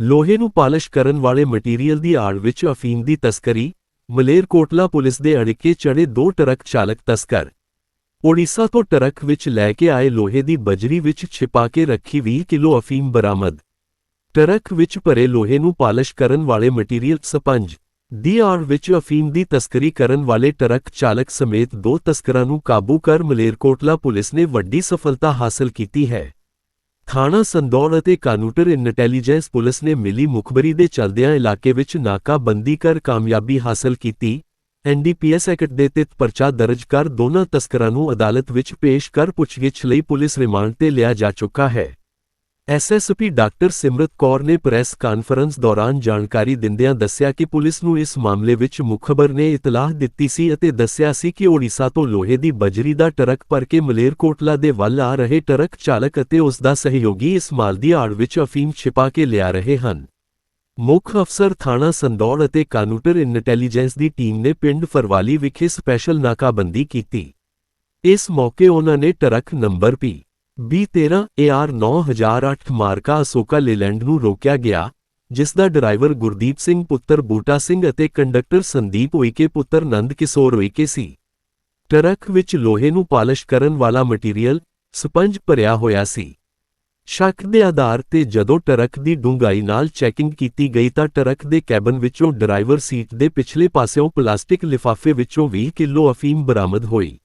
ਲੋਹੇ ਨੂੰ ਪਾਲਿਸ਼ ਕਰਨ ਵਾਲੇ ਮਟੀਰੀਅਲ ਦੀ ਆੜ ਵਿੱਚ ਅਫੀਮ ਦੀ ਤਸਕਰੀ, ਮਲੇਰਕੋਟਲਾ ਪੁਲਿਸ ਦੇ ਅੜਿੱਕੇ ਚੜੇ ਦੋ ਟਰੱਕ ਚਾਲਕ ਤਸਕਰ। ਓਡੀਸ਼ਾ ਤੋਂ ਟਰੱਕ ਵਿੱਚ ਲੈ ਕੇ ਆਏ ਲੋਹੇ ਦੀ ਬਜਰੀ ਵਿੱਚ ਛਿਪਾ ਕੇ ਰੱਖੀ 20 ਕਿਲੋ ਅਫੀਮ ਬਰਾਮਦ। ਟਰੱਕ ਵਿੱਚ ਭਰੇ ਲੋਹੇ ਨੂੰ ਪਾਲਿਸ਼ ਕਰਨ ਵਾਲੇ ਮਟੀਰੀਅਲ ਸਪੰਜ। ਦੀ ਆੜ ਵਿੱਚ ਅਫੀਮ ਦੀ ਤਸਕਰੀ ਕਰਨ ਵਾਲੇ ਟਰੱਕ ਚਾਲਕ ਸਮੇਤ ਦੋ ਤਸਕਰਾਂ ਨੂੰ ਕਾਬੂ ਕਰ ਮਲੇਰਕੋਟਲਾ ਪੁਲਿਸ ਨੇ ਵੱਡੀ ਸਫਲਤਾ ਹਾਸਲ ਕੀਤੀ ਹੈ ਥਾਣਾ ਸੰਦੌੜ ਅਤੇ ਕਾਨੂੰਟਰ ਇੰਟੈਲੀਜੈਂਸ ਪੁਲਿਸ ਨੇ ਮਿਲੀ ਮੁਖਬਰੀ ਦੇ ਚਲਦਿਆਂ ਇਲਾਕੇ ਵਿੱਚ ਨਾਕਾਬੰਦੀ ਕਰ ਕਾਮਯਾਬੀ ਹਾਸਲ ਕੀਤੀ ਐਨਡੀਪੀਐਸ ਐਕਟ ਦੇ ਤਹਿਤ ਪਰਚਾ ਦਰਜ ਕਰ ਦੋਨਾਂ ਤਸਕਰਾਂ ਨੂੰ ਅਦਾਲਤ ਵਿੱਚ ਪੇਸ਼ ਕਰ ਪੁੱਛਗਿੱਛ ਲਈ ਪੁਲਿਸ ਰਿਮਾਂਡ ਤੇ ਲਿਆ ਜਾ ਚੁੱਕਾ ਹੈ ਐਸਐਸਪੀ ਡਾਕਟਰ ਸਿਮਰਤ ਕੌਰ ਨੇ ਪ੍ਰੈਸ ਕਾਨਫਰੰਸ ਦੌਰਾਨ ਜਾਣਕਾਰੀ ਦਿੰਦਿਆਂ ਦੱਸਿਆ ਕਿ ਪੁਲਿਸ ਨੂੰ ਇਸ ਮਾਮਲੇ ਵਿੱਚ ਮੁਖਬਰ ਨੇ ਇਤਲਾਹ ਦਿੱਤੀ ਸੀ ਅਤੇ ਦੱਸਿਆ ਸੀ ਕਿ ਓਡੀਸ਼ਾ ਤੋਂ ਲੋਹੇ ਦੀ ਬਜਰੀ ਦਾ ਟਰੱਕ ਭਰ ਕੇ ਮਲੇਰਕੋਟਲਾ ਦੇ ਵੱਲ ਆ ਰਹੇ ਟਰੱਕ ਚਾਲਕ ਅਤੇ ਉਸ ਦਾ ਸਹਿਯੋਗੀ ਇਸ ਮਾਲ ਦੀ ਆੜ ਵਿੱਚ ਅਫੀਮ ਛਿਪਾ ਕੇ ਲਿਆ ਰਹੇ ਹਨ। ਮੁੱਖ ਅਫਸਰ ਥਾਣਾ ਸੰਦੌੜ ਅਤੇ ਕਾਨੂੰਟਰ ਇੰਟੈਲੀਜੈਂਸ ਦੀ ਟੀਮ ਨੇ ਪਿੰਡ ਫਰਵਾਲੀ ਵਿਖੇ ਸਪੈਸ਼ਲ ਨਾਕਾਬੰਦੀ ਕੀਤੀ। ਇਸ ਮੌਕੇ ਉਹਨਾਂ ਨੇ truck number P B13 AR 9008 ਮਾਰਕਾ ਅਸੋਕਾ ਲੇਲੈਂਡ ਨੂੰ ਰੋਕਿਆ ਗਿਆ, ਜਿਸ ਦਾ ਡਰਾਈਵਰ ਗੁਰਦੀਪ ਸਿੰਘ, ਪੁੱਤਰ ਬੂਟਾ ਸਿੰਘ ਅਤੇ ਕੰਡਕਟਰ ਸੰਦੀਪ ਉਈਕੇ, ਪੁੱਤਰ ਨੰਦ ਕਿਸ਼ੋਰ ਉਈਕੇ ਸੀ। ਟਰੱਕ ਵਿੱਚ ਲੋਹੇ ਨੂੰ ਪਾਲਿਸ਼ ਕਰਨ ਵਾਲਾ ਮਟੀਰੀਅਲ ਸਪੰਜ ਭਰਿਆ ਹੋਇਆ ਸੀ। ਸ਼ੱਕ ਦੇ ਆਧਾਰ ਤੇ ਜਦੋਂ ਟਰੱਕ ਦੀ ਡੂੰਘਾਈ ਨਾਲ ਚੈਕਿੰਗ ਕੀਤੀ ਗਈ ਤਾਂ ਟਰੱਕ ਦੇ ਕੈਬਨ ਵਿੱਚੋਂ ਡਰਾਈਵਰ ਸੀਟ ਦੇ ਪਿਛਲੇ ਪਾਸਿਓਂ ਪਲਾਸਟਿਕ ਲਿਫਾਫੇ ਵਿੱਚੋਂ 20 ਕਿਲੋ ਅਫੀਮ ਬਰਾਮਦ ਹੋਈ।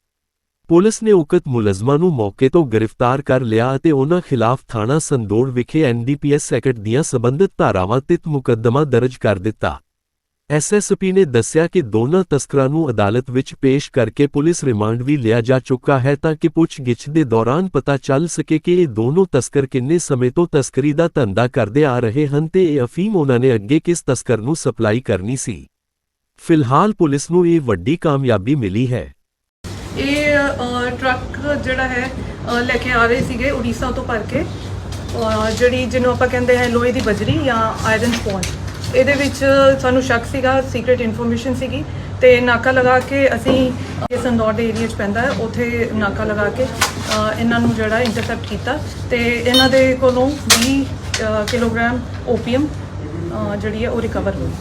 ਪੁਲਿਸ ਨੇ ਉਕਤ ਮੁਲਜ਼ਮਾਂ ਨੂੰ ਮੌਕੇ ਤੋਂ ਗ੍ਰਿਫਤਾਰ ਕਰ ਲਿਆ ਅਤੇ ਉਹਨਾਂ ਖਿਲਾਫ ਥਾਣਾ ਸੰਦੋੜ ਵਿਖੇ ਐਨਡੀਪੀਐਸ ਸੈਕਟ ਦੀਆਂ ਸਬੰਧਤ ਧਾਰਾਵਾਂ ਤਿਤ ਮੁਕੱਦਮਾ ਦਰਜ ਕਰ ਦਿੱਤਾ। ਐਸਐਸਪੀ ਨੇ ਦੱਸਿਆ ਕਿ ਦੋਨਾਂ ਤਸਕਰਾਂ ਨੂੰ ਅਦਾਲਤ ਵਿੱਚ ਪੇਸ਼ ਕਰਕੇ ਪੁਲਿਸ ਰਿਮਾਂਡ ਵੀ ਲਿਆ ਜਾ ਚੁੱਕਾ ਹੈ ਤਾਂ ਕਿ ਪੁੱਛਗਿੱਛ ਦੇ ਦੌਰਾਨ ਪਤਾ ਚੱਲ ਸਕੇ ਕਿ ਇਹ ਦੋਨੋਂ ਤਸਕਰ ਕਿੰਨੇ ਸਮੇਂ ਤੋਂ ਤਸਕਰੀ ਦਾ ਧੰਦਾ ਕਰਦੇ ਆ ਰਹੇ ਹਨ ਤੇ ਇਹ ਅਫੀਮ ਉਹਨਾਂ ਨੇ ਅੱਗੇ ਕਿਸ ਤਸਕਰ ਨੂੰ ਸਪਲਾਈ ਕਰਨੀ ਸੀ। ਫਿਲਹਾਲ ਪੁਲਿਸ ਨੂੰ ਇਹ ਵੱਡੀ ਕਾਮਯਾਬੀ ਮਿਲੀ ਹੈ। ਇਹ ਅ, ਟਰੱਕ ਜਿਹੜਾ ਹੈ ਅ, ਲੈ ਕੇ ਆ ਰਹੇ ਸੀਗੇ ਉੜੀਸਾ ਤੋਂ ਭਰ ਕੇ। ਅ, ਜਿਹੜੀ ਜਿਹਨੂੰ ਆਪਾਂ ਕਹਿੰਦੇ ਹੈ ਲੋਹੇ ਦੀ ਬਜਰੀ ਜਾਂ ਆਇਰਨ ਸਪੌਂਜ ਇਹਦੇ ਵਿੱਚ ਸਾਨੂੰ ਸ਼ੱਕ ਸੀਗਾ ਸੀਕ੍ਰੀਟ ਇਨਫੋਰਮੇਸ਼ਨ ਸੀਗੀ ਤੇ ਨਾਕਾ ਲਗਾ ਕੇ ਅਸੀਂ ਇਹ ਸੰਦੌੜ ਦੇ ਏਰੀਆ 'ਚ ਪੈਂਦਾ ਹੈ ਉੱਥੇ ਨਾਕਾ ਲਗਾ ਕੇ ਅ, ਇਹਨਾਂ ਨੂੰ ਜਿਹੜਾ ਇੰਟਰਸੈਪਟ ਕੀਤਾ ਤੇ ਇਹਨਾਂ ਦੇ ਕੋਲੋਂ 20 ਅ, ਕਿਲੋਗ੍ਰਾਮ ਓਪੀਅਮ ਅ, ਜਿਹੜੀ ਹੈ ਉਹ ਰਿਕਵਰ ਹੋਈ।